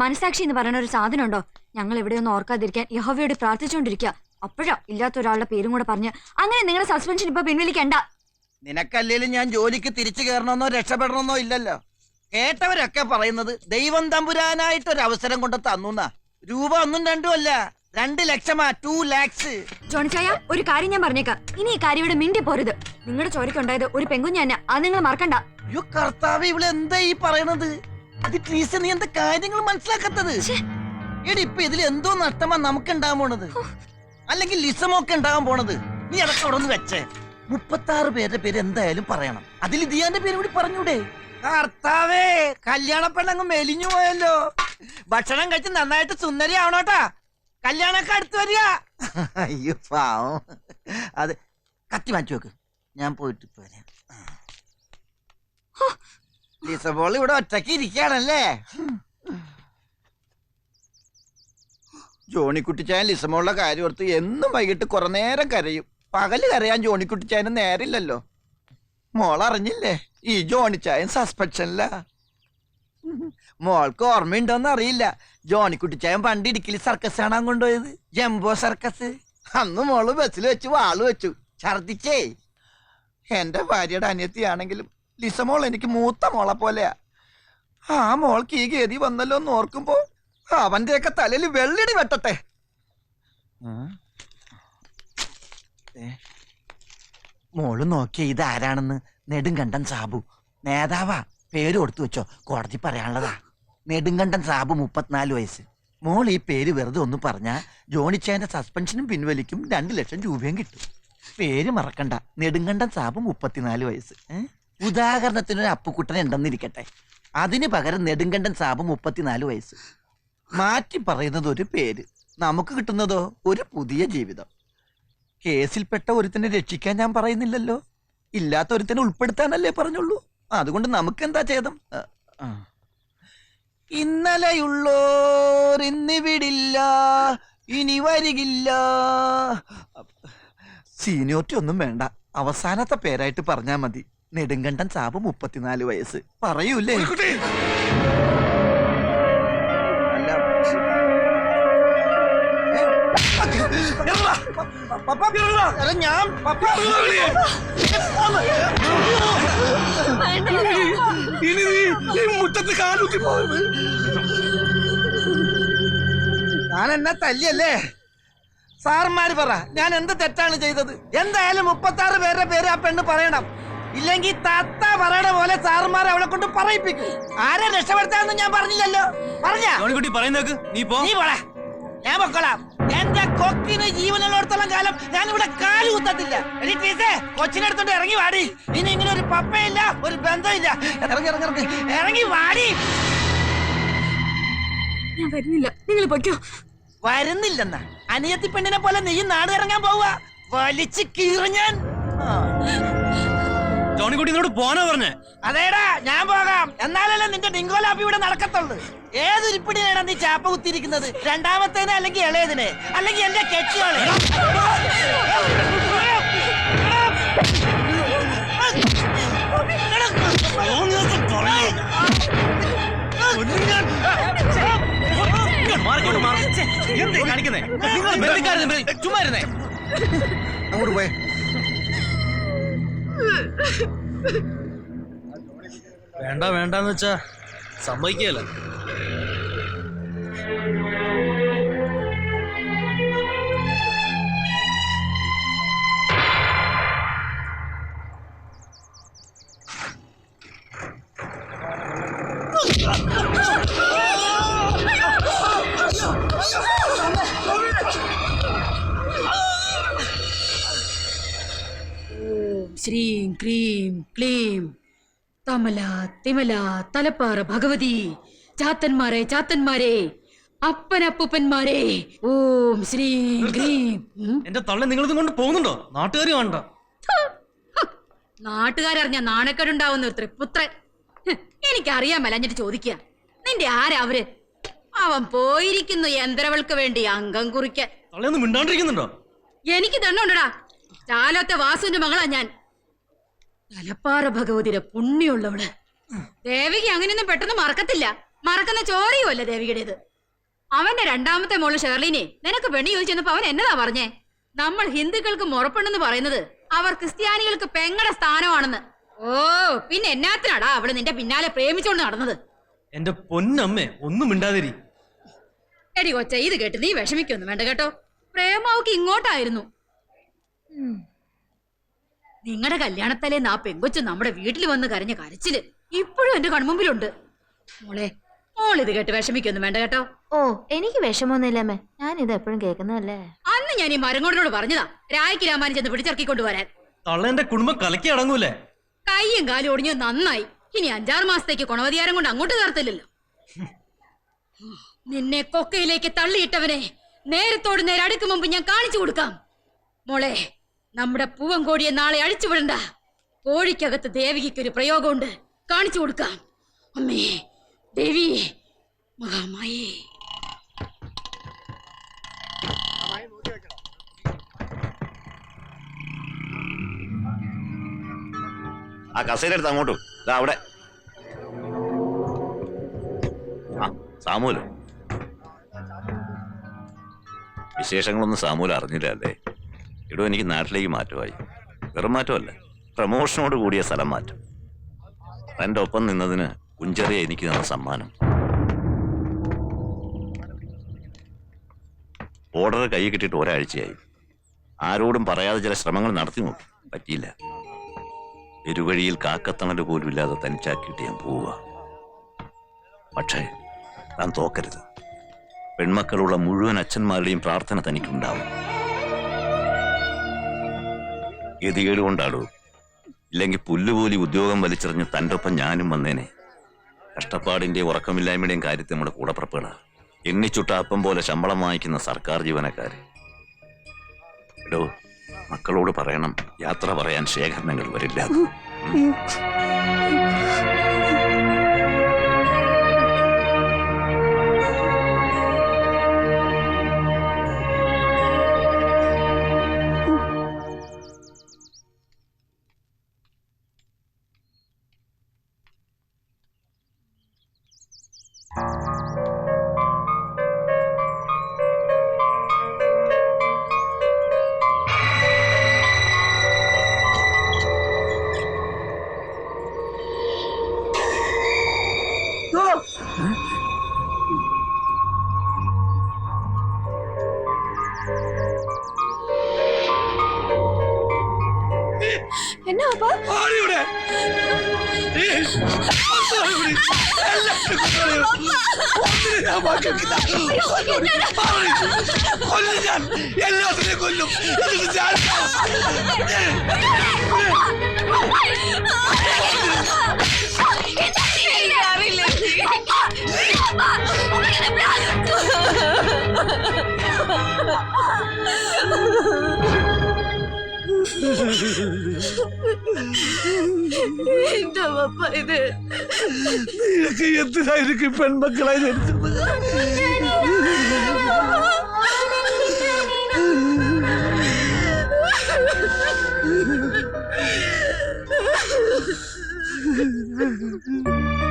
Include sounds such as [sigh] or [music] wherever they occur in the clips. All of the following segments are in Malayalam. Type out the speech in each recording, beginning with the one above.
മനസാക്ഷി എന്ന് പറയുന്ന ഒരു സാധനം ഉണ്ടോ ഞങ്ങൾ എവിടെയൊന്നും ഓർക്കാതിരിക്കാൻ യഹോവയോട് പ്രാർത്ഥിച്ചുകൊണ്ടിരിക്കുക. അപ്പോഴാ ഇല്ലാത്ത ഒരാളുടെ പേരും കൂടെ പറഞ്ഞ് അങ്ങനെ നിങ്ങളുടെ സസ്പെൻഷൻ ഇപ്പൊ പിൻവലിക്കണ്ട. നിനക്കല്ലേലും ഞാൻ ജോലിക്ക് തിരിച്ചു കയറണമെന്നോ രക്ഷപ്പെടണമെന്നോ ഇല്ലല്ലോ. കേട്ടവരൊക്കെ പറയുന്നത് ദൈവം തമ്പുരാനായിട്ട് ഒരു അവസരം കൊണ്ട് തന്നുന്നാ. രൂപ ഒന്നും രണ്ടും അല്ല. രണ്ട് ലക്ഷമാ ടു ലാക്സ് ജോണിച്ചായ ഒരു കാര്യം ഞാൻ പറഞ്ഞേക്കാം. ഇനി ഈ കാര്യം ഇവിടെ മിണ്ടി പോരുത്. നിങ്ങളുടെ ചോരയ്ക്കുണ്ടായത് ഒരു പെങ്കുഞ്ഞ തന്നെ. അത് നിങ്ങൾ മറക്കണ്ട. യു കർത്താവ് ഇവിടെ എന്താ ഈ പറയണത് അത് ട്രീസ നീ എന്താ കാര്യങ്ങൾ മനസ്സിലാക്കാത്തത്? എടി ഇപ്പൊ ഇതിൽ എന്തോ നഷ്ടമാ നമുക്ക് ഉണ്ടാകാൻ പോണത് അല്ലെങ്കിൽ ലിസമൊക്കെ ഉണ്ടാകാൻ പോണത്. നീ അതൊക്കെ അവിടെ നിന്ന് വെച്ചേ. മുപ്പത്തി ആറ് പേരുടെ പേര് എന്തായാലും പറയണം. അതിൽ ദിയാന്റെ പേര് കൂടി പറഞ്ഞൂടെ. കർത്താവേ കല്യാണ പെണ്ണങ്ങ് മെലിഞ്ഞു പോയല്ലോ. ഭക്ഷണം കഴിച്ച് നന്നായിട്ട് സുന്ദരി ആവണോട്ടാ കല്യാണൊക്കെ അടുത്ത് വരിക. അയ്യോ പാവം. അത് കത്തി മാറ്റി വെക്ക്. ഞാൻ പോയിട്ട് ഇപ്പൊ വരാം ലിസബോൾ ഇവിടെ ഒറ്റയ്ക്ക് ഇരിക്കുകയാണല്ലേ? ജോണിക്കുട്ടിച്ചായൻ ലിസമോളുടെ കാര്യം ഓർത്ത് എന്നും വൈകിട്ട് കുറെ നേരം കരയും. പകൽ കരയാൻ ജോണിക്കുട്ടിച്ചായന് നേരില്ലല്ലോ. മോൾ അറിഞ്ഞില്ലേ? ഈ ജോണിച്ചായൻ സസ്പെൻഷനില്ല മോൾക്ക് ഓർമ്മയുണ്ടോന്ന് അറിയില്ല. ജോണിക്കുട്ടിച്ചായൻ പണ്ട് ഇടുക്കിയിൽ സർക്കസ് കാണാൻ കൊണ്ടുപോയത്. ജംബോ സർക്കസ് അന്ന് മോൾ ബസ്സിൽ വെച്ച് വാൾ വെച്ചു. ഛർദിച്ചേ. എന്റെ ഭാര്യയുടെ അനിയത്തിയാണെങ്കിലും ലിസമോൾ എനിക്ക് മൂത്ത മോളെ പോലെയാ. ആ മോൾക്ക് ഈ ഗതി വന്നല്ലോ എന്ന് ഓർക്കുമ്പോ അവന്റെയൊക്കെ തലയിൽ വെള്ളിടി വെട്ടട്ടെ. മോൾ നോക്കിയ ഇത് ആരാണെന്ന് നെടുങ്കണ്ടൻ സാബു. നേതാവാ. പേര് കൊടുത്തു വെച്ചോ. കോടതി പറയാനുള്ളതാ. നെടുങ്കണ്ടൻ സാബു മുപ്പത്തിനാല് വയസ്സ്. മോൾ ഈ പേര് വെറുതെ ഒന്ന് പറഞ്ഞാ ജോണിച്ചേന്റെ സസ്പെൻഷനും പിൻവലിക്കും രണ്ട് ലക്ഷം രൂപയും കിട്ടും. പേര് മറക്കണ്ട. നെടുങ്കണ്ടൻ സാബു മുപ്പത്തിനാല് വയസ്സ്. ഏ? ഉദാഹരണത്തിന് ഒരു അപ്പുക്കുട്ടൻ ഉണ്ടെന്നിരിക്കട്ടെ. അതിന് പകരം നെടുങ്കണ്ടൻ സാബ് മുപ്പത്തിനാല് വയസ്സ്. മാറ്റി പറയുന്നത് ഒരു പേര്. നമുക്ക് കിട്ടുന്നതോ? ഒരു പുതിയ ജീവിതം. കേസിൽപ്പെട്ട ഒരുത്തിനെ രക്ഷിക്കാൻ ഞാൻ പറയുന്നില്ലല്ലോ. ഇല്ലാത്ത ഒരുത്തിനെ ഉൾപ്പെടുത്താനല്ലേ പറഞ്ഞുള്ളൂ. അതുകൊണ്ട് നമുക്ക് എന്താ ഛേദം? ഇന്നലെയുള്ളോ ആ. ഇന്നലെയുള്ളോർ ഇന്നിവിടില്ല ഇനി വരികില്ല. സീനിയോറ്റി ഒന്നും വേണ്ട. അവസാനത്തെ പേരായിട്ട് പറഞ്ഞാൽ മതി. നെടുങ്കണ്ടൻ സാബ് മുപ്പത്തിനാല് വയസ്സ്. പറയൂലേ? അല്ല ഞാൻ പപ്പ ഇനി നീ ഈ മുറ്റത്ത് കാലുത്തി പോയത് ഞാൻ എന്നെ തല്ലിയല്ലേ? സാറന്മാര് പറ ഞാൻ എന്ത് തെറ്റാണ് ചെയ്തത്? എന്തായാലും മുപ്പത്തി ആറ് പേരുടെ പേര് ആ പെണ്ണ് പറയണം. ഇല്ലെങ്കിൽ തത്ത പറയണ പോലെ സാറന്മാരെ അവളെ കൊണ്ട് പറയിപ്പിക്കും. ആരെ രക്ഷപ്പെടുത്താന്ന് ഞാൻ പറഞ്ഞില്ലല്ലോ. പറഞ്ഞ? ജോണിക്കുട്ടി പറയുന്നേക്ക് നീ പോ. നീ പോളാ ഞാൻ പൊക്കോളാം. എന്റെ കൊക്കിന് ജീവനുള്ളിടത്തോളം കാലം ഞാൻ ഇവിടെ കാൽ കുത്തത്തില്ല. എടി ടീച്ചേ കൊച്ചിനെടുത്തോണ്ട് ഇറങ്ങി വാടി. ഇനി ഇങ്ങനെ ഒരു പപ്പയില്ല ഒരു ബന്ധമില്ല. ഇറങ്ങി ഇറങ്ങി ഇറങ്ങി. ഇറങ്ങി വാടി. ഞാൻ വരുന്നില്ല. നിങ്ങൾ പൊയ്ക്കോ. വരുന്നില്ലെന്ന. അനിയത്തി പെണ്ണിനെ പോലെ നീ നാട് ഇറങ്ങാൻ പോവുക. വലിച്ചു കീറ ഞാൻ. ആ. ജോണിക്കുട്ടി എന്നോട് പോനാ പറഞ്ഞേ? അതേടാ ഞാൻ പോകാം. എന്നാലല്ലേ നിന്റെ ഡിങ്കോലാപ്പി ഇവിടെ നടക്കത്തുള്ളൂ. ഏതൊരിപ്പിടിയാണ് നീ ചാപ്പ കുത്തിയിരിക്കുന്നത്? രണ്ടാമത്തേനെ അല്ലെങ്കിൽ ഇളയതിനെ? അല്ലെങ്കിൽ എന്റെ കെട്ടിയോളെ? കാണിക്കുന്നേ? നിങ്ങൾ ചുമ്മാ ഇരുന്നേ. അങ്ങോട്ട് പോയേ. വേണ്ട വേണ്ടെന്ന് വെച്ചാ സമ്മതിക്കല്ല തമല തിമല തലപ്പാറ ഭഗവതി. ചാത്തന്മാരെ ചാത്തന്മാരെ അപ്പനപ്പൂപ്പന്മാരെ. ഓം ശ്രീ ഗ്രീം. എന്റെ തള്ള നിങ്ങളിതും കൊണ്ട് പോകുന്നുണ്ടോ? നാട്ടുകാർ വേണ്ട നാട്ടുകാരറിഞ്ഞ നാണക്കേടുണ്ടാവുന്ന ഒരു തൃപ്പുത്രൻ ഹ്, എനിക്കറിയാൻ മലഞ്ഞിട്ട് ചോദിക്കുക നിന്റെ ആരാ അവർ? അവൻ പോയിരിക്കുന്നു യന്ത്രവൾക്ക് വേണ്ടി അംഗം കുറിക്കാൻ. എനിക്ക് തന്നെ മിണ്ടാണ്ടിരിക്കുന്നുണ്ടോ? എനിക്ക് തണ്ണുണ്ടടാ ചാലത്തെ വാസുവിന്റെ മകളാ ഞാൻ. തലപ്പാറ ഭഗവതിയുടെ പുണ്യമുള്ളവൾ. ദേവിക്ക് അങ്ങനെയൊന്നും പെട്ടെന്ന് മറക്കത്തില്ല. മറക്കുന്ന ചോറിയുമല്ല ദേവികയുടേത് അവന്റെ രണ്ടാമത്തെ മോൾ ഷെർലിനെ നിനക്ക് പെണ്ണി ചോദിച്ചെന്നപ്പോ അവൻ എന്നതാ പറഞ്ഞേ? നമ്മൾ ഹിന്ദുക്കൾക്ക് മുറപ്പെണ്ണെന്ന് പറയുന്നത് അവർ ക്രിസ്ത്യാനികൾക്ക് പെങ്ങടെ സ്ഥാനമാണെന്ന്. ഓ പിന്നെ എന്നാത്തിനാടാ അവൾ നിന്റെ പിന്നാലെ പ്രേമിച്ചോണ്ട് നടന്നത്? എന്റെ പൊന്നമ്മേ ഒന്നും മിണ്ടാതിരി. എടി കൊച്ച ഇത് കേട്ട് നീ വിഷമിക്കൊന്നും വേണ്ട കേട്ടോ. പ്രേമാവക്ക് ഇങ്ങോട്ടായിരുന്നു. നിങ്ങളുടെ കല്യാണത്തലേന്ന് ആ പെങ്കൊച്ചു നമ്മുടെ വീട്ടിൽ വന്ന് കരഞ്ഞ കരച്ചിൽ ഇപ്പോഴും എന്റെ കൺമുമ്പിലുണ്ട്. മോളെ മോൾ ഇത് കേട്ട് വിഷമിക്കൊന്നും വേണ്ട കേട്ടോ. ഓ എനിക്ക് വിഷമൊന്നുമില്ലമ്മേ ഞാൻ ഇത് എപ്പോഴും കേൾക്കുന്നതല്ലേ? അന്ന് ഞാൻ ഈ മരങ്ങോടിനോട് പറഞ്ഞതാ രായ്ക്ക് രാമാനും ചെന്ന് പിടിച്ചിറക്കിക്കൊണ്ട് വരാൻ തള്ളേന്റെ കുടുംബം കലക്കി അടങ്ങൂലേ? കൈയും കാലും ഒടിഞ്ഞു നന്നായി. ഇനി അഞ്ചാറ് മാസത്തേക്ക് കുണവതിയാരം കൊണ്ട് അങ്ങോട്ട് കയർത്തില്ലല്ലോ നിന്നെ കൊക്കയിലേക്ക് തള്ളിയിട്ടവനെ നേരത്തോട് നേരെ അടുക്കും മുമ്പ് ഞാൻ കാണിച്ചു കൊടുക്കാം. മോളെ നമ്മുടെ പൂവൻകോടിയെ നാളെ അഴിച്ചുവിടണ്ട കോഴിക്കകത്ത് ദേവികയ്ക്ക് ഒരു പ്രയോഗമുണ്ട്. കാണിച്ചു കൊടുക്കാം. അമ്മേ ദേവി മഹാമായേ. ആ കസേര എടുത്ത് അങ്ങോട്ട് അവിടെ. ആ സാമൂൽ വിശേഷങ്ങളൊന്നും സാമൂൽ അറിഞ്ഞില്ല അല്ലേ ഇടോ എനിക്ക് നാട്ടിലേക്ക് മാറ്റമായി. വെറും മാറ്റമല്ല പ്രമോഷനോട് കൂടിയ സ്ഥലം മാറ്റം. തന്റെ ഒപ്പം നിന്നതിന് കുഞ്ചറിയ എനിക്ക് തന്ന സമ്മാനം. ഓർഡർ കൈ കിട്ടിയിട്ട് ഒരാഴ്ചയായി. ആരോടും പറയാതെ ചില ശ്രമങ്ങൾ നടത്തി നോക്കി. പറ്റിയില്ല. എരുവഴിയിൽ കാക്കത്തണൽ പോലും ഇല്ലാതെ തനിച്ചാക്കിയിട്ട് ഞാൻ പോവുക. പക്ഷേ താൻ തോക്കരുത്. പെൺമക്കളുള്ള മുഴുവൻ അച്ഛന്മാരുടെയും പ്രാർത്ഥന തനിക്കുണ്ടാവും. ഗതികേട് കൊണ്ടാടൂ. ഇല്ലെങ്കിൽ പുല്ലുപോലി ഉദ്യോഗം വലിച്ചെറിഞ്ഞ് തന്റെ ഒപ്പം ഞാനും വന്നേനെ. കഷ്ടപ്പാടിന്റെ ഉറക്കമില്ലായ്മയുടെയും കാര്യത്തിൽ നമ്മുടെ കൂടപ്പുറപ്പുകളാ. എണ്ണിച്ചുട്ട അപ്പം പോലെ ശമ്പളം വാങ്ങിക്കുന്ന സർക്കാർ ജീവനക്കാര്. എടോ മക്കളോട് പറയണം. യാത്ര പറയാൻ ശേഖരണങ്ങൾ വരില്ല. എന്നാ അപ്പാ എല്ലാത്തിനെയും കൊല്ലും இந்த அப்பா இது எனக்கு எத்தனை இருக்கு பெண் மக்களாய் இருக்குது Mm-hmm. [laughs]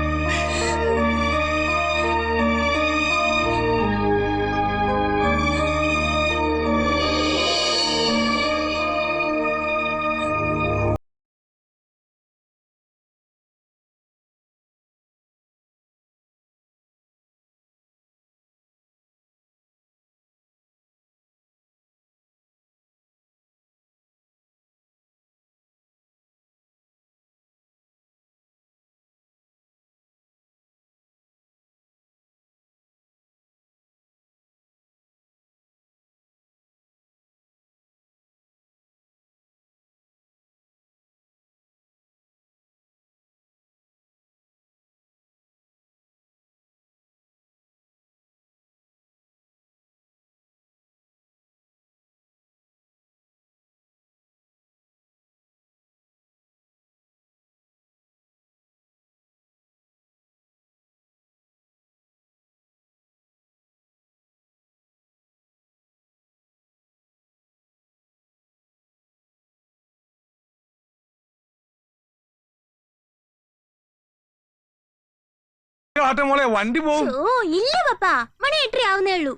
ആട്ടെ മോളെ വണ്ടി പോകും ഓ ഇല്ല പപ്പാ. മണി എട്ടര ആവുന്നേ ഉള്ളൂ.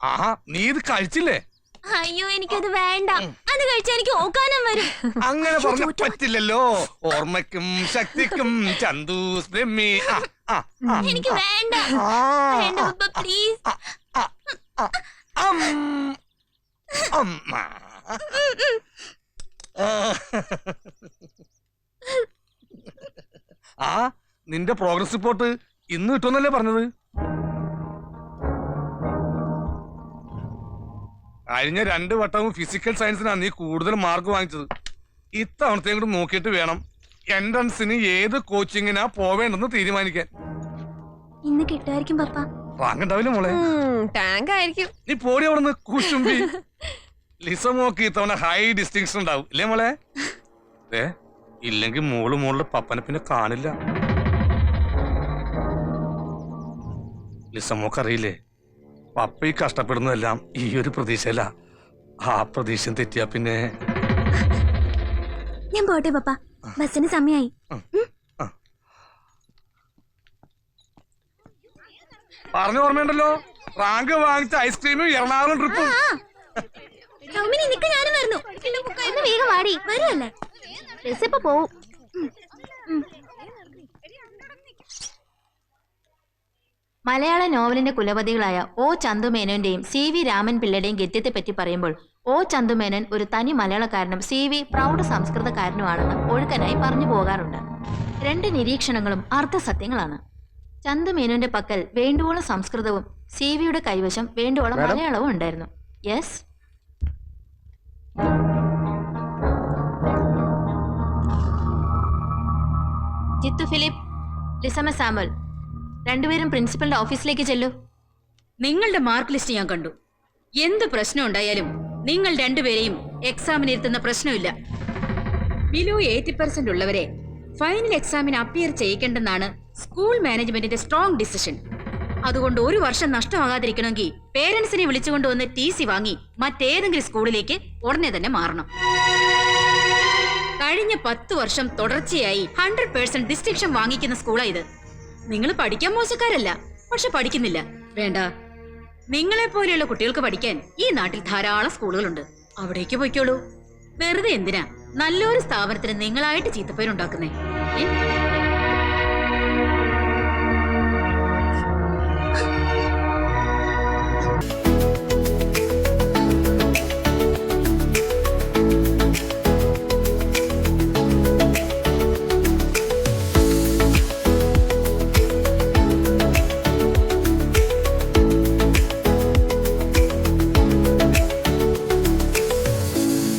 ആഹാ നീ ഇത് കഴിച്ചില്ലേ? അയ്യോ എനിക്കത് വേണ്ട. അത് കഴിച്ചാൽ എനിക്ക് ഓക്കാനം വരും. അങ്ങനെ പറഞ്ഞു പറ്റില്ലല്ലോ. ഓർമ്മയ്ക്കും ശക്തിക്കും ചന്തു ബ്രഹ്മി ആ, ആ, ആ. എനിക്ക് വേണ്ട. ആ, വേണ്ട പപ്പ പ്ലീസ് അം, അമ്മ. ആ നിന്റെ പ്രോഗ്രസ് റിപ്പോർട്ട് ഇന്ന് കിട്ടുമെന്നല്ലേ പറഞ്ഞത്? കഴിഞ്ഞ രണ്ട് വട്ടവും ഫിസിക്കൽ സയൻസിനാണ് നീ കൂടുതൽ മാർക്ക് വാങ്ങിച്ചത്. ഇത്തവണത്തെയും കൂടെ നോക്കിയിട്ട് വേണം എൻട്രൻസിന് ഏത് കോച്ചിങ്ങിനാ പോവേണ്ടെന്ന് തീരുമാനിക്കാൻ. ഇന്ന് കിട്ടുമായിരിക്കും പപ്പ റാങ്ക് ഉണ്ടാവില്ല മോളെ? ടാങ്ക് ആയിരിക്കും. നീ പോടി അവിടുന്ന് കുശുമ്പി. ലിസമോക്ക് ഇത്തവണ ഹൈ ഡിസ്റ്റിങ്ഷൻ ഉണ്ടാവും. ഇല്ലേ മോളെ? ഏ ഇല്ലെങ്കിൽ മോൾ മോളുടെ പപ്പനെ പിന്നെ കാണില്ല. ലിസമോക്ക് അറിയില്ലേ പപ്പ ഈ കഷ്ടപ്പെടുന്നതെല്ലാം ഈ ഒരു പ്രതീക്ഷയല്ല ആ പ്രതീക്ഷ തെറ്റിയാ പിന്നെ. ഞാൻ പോട്ടെ പപ്പ. ബസ്സിന് സമയായി. പറഞ്ഞു ഓർമ്മയുണ്ടല്ലോ? റാങ്ക് വാങ്ങിച്ച ഐസ്ക്രീമും എറണാകുളം ട്രിപ്പും. സൗമിനി നിക്ക് ഞാനും വരുന്നു. വേഗം വാടി വരുമല്ലേ ബസ് ഇപ്പൊ പോവും മലയാള നോവലിന്റെ കുലപതികളായ ഒ ചന്തുമേനോന്റെയും സി വി രാമൻ പിള്ളയുടെയും ഗദ്യത്തെ പറ്റി പറയുമ്പോൾ ഒ ചന്തുമേനോൻ ഒരു തനി മലയാളക്കാരനും സി വി പ്രൗഢ സംസ്കൃതക്കാരനുമാണെന്ന് ഒഴുക്കനായി പറഞ്ഞു പോകാറുണ്ട്. രണ്ട് നിരീക്ഷണങ്ങളും അർത്ഥസത്യങ്ങളാണ് ചന്തുമേനോന്റെ പക്കൽ വേണ്ടുവോളം സംസ്കൃതവും സി വിയുടെ കൈവശം വേണ്ടുവോളം മലയാളവും ഉണ്ടായിരുന്നു. Yes? Jithu Philip Lisamma Samuel രണ്ടുപേരും പ്രിൻസിപ്പലിന്റെ ഓഫീസിലേക്ക് ചെല്ലൂ. നിങ്ങളുടെ മാർക്ക് ലിസ്റ്റ് ഞാൻ കണ്ടു. എന്ത് പ്രശ്നം ഉണ്ടായാലും നിങ്ങൾ രണ്ടുപേരെയും എക്സാമിന് ഇരുത്തുന്ന പ്രശ്നമില്ല. ബിലോ എയ്റ്റി പെർസെന്റ് ഉള്ളവരെ ഫൈനൽ എക്സാമിന് അപ്പിയർ ചെയ്യിക്കേണ്ടെന്നാണ് സ്കൂൾ മാനേജ്മെന്റിന്റെ സ്ട്രോങ് ഡിസിഷൻ അതുകൊണ്ട് ഒരു വർഷം നഷ്ടമാകാതിരിക്കണമെങ്കിൽ പേരൻസിനെ വിളിച്ചുകൊണ്ട് വന്ന് ടി സി വാങ്ങി മറ്റേതെങ്കിലും സ്കൂളിലേക്ക് ഉടനെ തന്നെ മാറണം. കഴിഞ്ഞ പത്ത് വർഷം തുടർച്ചയായി ഹൺഡ്രഡ് പേഴ്സെന്റ് ഡിസ്റ്റിങ്ഷൻ വാങ്ങിക്കുന്ന സ്കൂളാണ് ഇത്. നിങ്ങൾ പഠിക്കാൻ മോശക്കാരല്ല. പക്ഷെ പഠിക്കുന്നില്ല. വേണ്ട. നിങ്ങളെ പോലെയുള്ള കുട്ടികൾക്ക് പഠിക്കാൻ ഈ നാട്ടിൽ ധാരാളം സ്കൂളുകളുണ്ട്. അവിടേക്ക് പോയിക്കോളൂ. വെറുതെ എന്തിനാ? നല്ലൊരു സ്ഥാപനത്തിന് നിങ്ങളായിട്ട് ചീത്തപ്പേരുണ്ടാക്കുന്നേ.